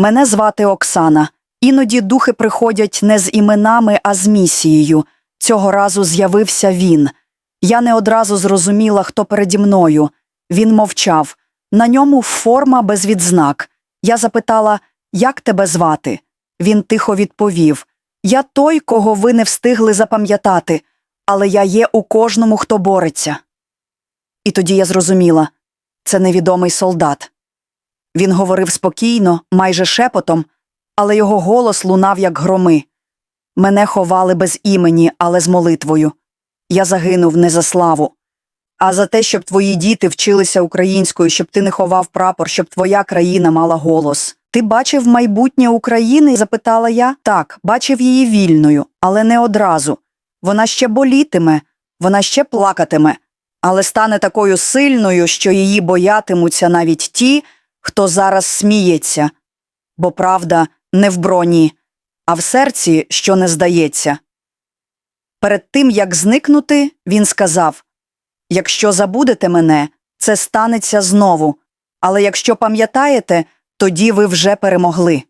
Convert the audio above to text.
Мене звати Оксана. Іноді духи приходять не з іменами, а з місією. Цього разу з'явився він. Я не одразу зрозуміла, хто переді мною. Він мовчав. На ньому форма без відзнак. Я запитала, як тебе звати? Він тихо відповів: Я той, кого ви не встигли запам'ятати, але я є у кожному, хто бореться. І тоді я зрозуміла це невідомий солдат. Він говорив спокійно, майже шепотом, але його голос лунав, як громи. Мене ховали без імені, але з молитвою. Я загинув не за славу, а за те, щоб твої діти вчилися українською, щоб ти не ховав прапор, щоб твоя країна мала голос. Ти бачив майбутнє України? запитала я. Так, бачив її вільною, але не одразу. Вона ще болітиме, вона ще плакатиме, але стане такою сильною, що її боятимуться навіть ті, хто зараз сміється. Бо правда не в броні, а в серці, що не здається. Перед тим, як зникнути, він сказав Якщо забудете мене, це станеться знову, але якщо пам'ятаєте, тоді ви вже перемогли.